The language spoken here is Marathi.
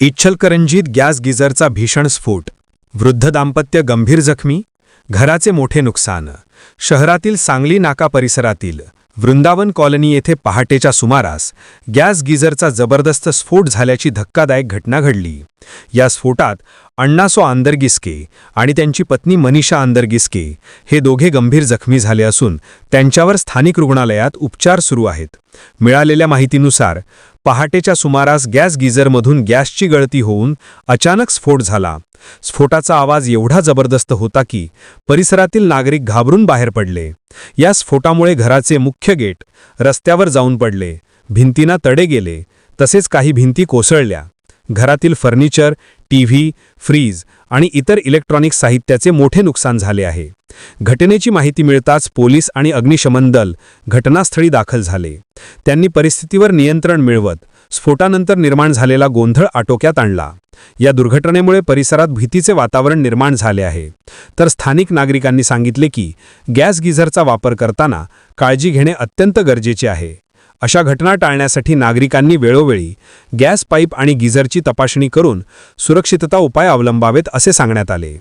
इच्छलकरंजीत गॅस गिझरचा भीषण स्फोट वृद्ध दाम्पत्य गंभीर जखमी घराचे मोठे नुकसान शहरातील सांगली नाका परिसरातील वृंदावन कॉलनी येथे पहाटेच्या सुमारास गॅस गिझरचा जबरदस्त स्फोट झाल्याची धक्कादायक घटना घडली. या स्फोटात अण्णासो आंदरगिस्के आणि त्यांची पत्नी मनीषा आंदरगिस्के हे दोघे गंभीर जखमी झाले असून त्यांच्यावर स्थानिक रुग्णालयात उपचार सुरू आहेत. मिळालेल्या माहितीनुसार पहाटेच्या सुमारास गॅस गिझरमधून गॅसची गळती होऊन अचानक स्फोट झाला. स्फोटाचा आवाज एवढा जबरदस्त होता की परिसरातील नागरिक घाबरून बाहेर पडले. या स्फोटामुळे घराचे मुख्य गेट रस्त्यावर जाऊन पडले. भिंतींना तडे गेले. तसेच काही भिंती कोसळल्या. घरातील फर्निचर टीव्ही फ्रीज आणि इतर इलेक्ट्रॉनिक साहित्याचे मोठे नुकसान झाले आहे. घटनेची माहिती मिळताच पोलीस आणि अग्निशमन दल घटनास्थळी दाखल झाले. त्यांनी परिस्थितीवर नियंत्रण मिळवत स्फोटानंतर निर्माण झालेला गोंधळ आटोक्यात आणला. या दुर्घटनेमुळे परिसरात भीतीचे वातावरण निर्माण झाले आहे. तर स्थानिक नागरिकांनी सांगितले की गॅस गिझरचा वापर करताना काळजी घेणे अत्यंत गरजेचे आहे. अशा घटना टाळण्यासाठी नागरिकांनी वेळोवेळी गॅस पाईप आणि गिझरची तपासणी करून सुरक्षितता उपाय अवलंबावेत असे सांगण्यात आले.